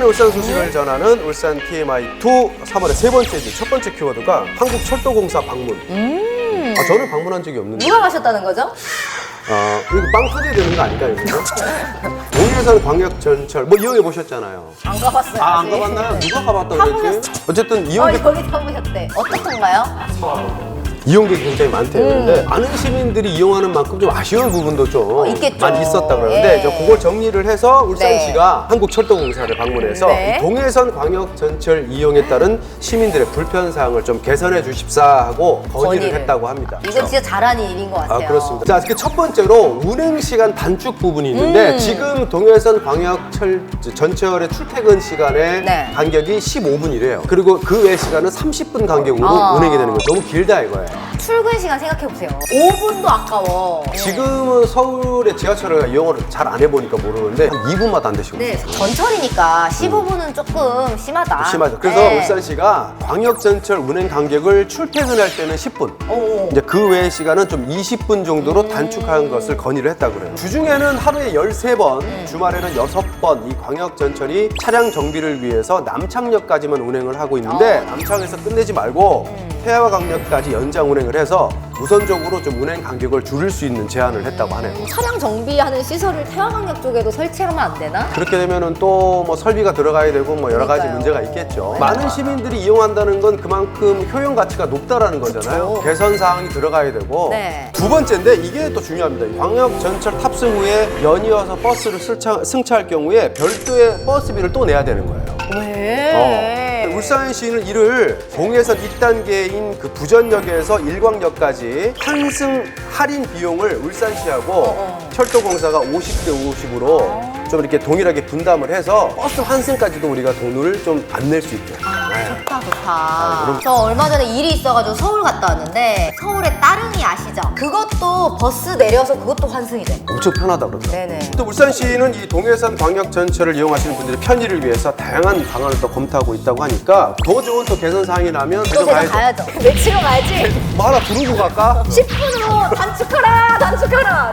이번에 울산 소식을 전하는 울산 TMI2 3월의 세 번째 주 첫 번째 키워드가 한국철도공사 방문. 음. 아, 저는 방문한 적이 없는데. 누가 가셨다는 거죠? 어, 이거 빵 터져야 되는 거 아닌가요? 동해선 광역전철 뭐 이용해 보셨잖아요. 안 가봤어요. 아, 안 아직. 가봤나요? 누가 가봤다고 그랬지? 어쨌든 어, 이용객, 여기 타보셨대. 어떻던가요? 이용객이 굉장히 많대요. 근데 많은 시민들이 이용하는 만큼 좀 아쉬운 부분도 좀 음. 어, 있겠죠. 많이 있었다 그러는데 예. 저 그걸 정리를 해서 울산시가 네. 한국철도공사를 방문해서 네. 이 동해선 광역 전철 이용에 따른 시민들의 불편 사항을 좀 개선해 주십사 하고 건의를, 건의를. 했다고 합니다. 이건 진짜 잘하는 일인 것 아, 같아요. 그렇습니다. 자, 이렇게 첫 번째로 운행 시간 단축 부분이 있는데 음. 지금 동해선 광역철 전철의 출퇴근 시간의 네. 간격이 15분이래요. 그리고 그 외 시간은 30분 간격으로 아. 운행이 되는 거예요. 너무 길다 이거예요. 출근 시간 생각해보세요. 5분도 아까워. 지금은 서울의 지하철을 이용을 잘 안 해보니까 모르는데 한 2분마다 안 되시고 네, 전철이니까 15분은 조금 심하다. 심하죠. 그래서 네. 울산시가 광역전철 운행 간격을 출퇴근할 때는 10분, 오. 이제 그 외의 시간은 좀 20분 정도로 단축한 것을 건의를 했다고 그래요. 주중에는 하루에 13번, 주말에는 6번 이 광역전철이 차량 정비를 위해서 남창역까지만 운행을 하고 있는데 어. 남창에서 끝내지 말고 태화강역까지 연장 운행을 해서 우선적으로 좀 운행 간격을 줄일 수 있는 제안을 했다고 하네요. 차량 정비하는 시설을 태화강역 쪽에도 설치하면 안 되나? 그렇게 되면은 또 뭐 설비가 들어가야 되고 뭐 여러 가지 그러니까요. 문제가 있겠죠. 네. 많은 시민들이 이용한다는 건 그만큼 효용 가치가 높다라는 거잖아요. 그쵸. 개선 사항이 들어가야 되고. 네. 두 번째인데 이게 또 중요합니다. 이 광역 전철 탑승 후에 연이어서 버스를 승차, 승차할 경우에 별도의 버스비를 또 내야 되는 거예요. 왜? 어. 울산시는 이를 동해선 1단계인 그 부전역에서 일광역까지 환승 할인 비용을 울산시하고 어. 철도공사가 50대 50으로 좀 이렇게 동일하게 분담을 해서 버스 환승까지도 우리가 돈을 좀 안 낼 수 있게. 네. 좋다 좋다. 아, 그럼- 저 얼마 전에 일이 있어가지고 서울 갔다 왔는데 서울에 따릉이 아시죠? 그것도 버스 내려서 그것도 환승이 돼. 엄청 편하다 그러더라고요. 네네. 또 울산시는 이 동해선 광역 전철을 이용하시는 분들의 편의를 위해서 다양한 방안을 또 검토하고 있다고 하니까 더 좋은 또 개선 사항이 나면 또 제가 가야죠. 며칠로 가야지. 뭐 하나 부르고 갈까? 10분으로 단축하라 단축하라.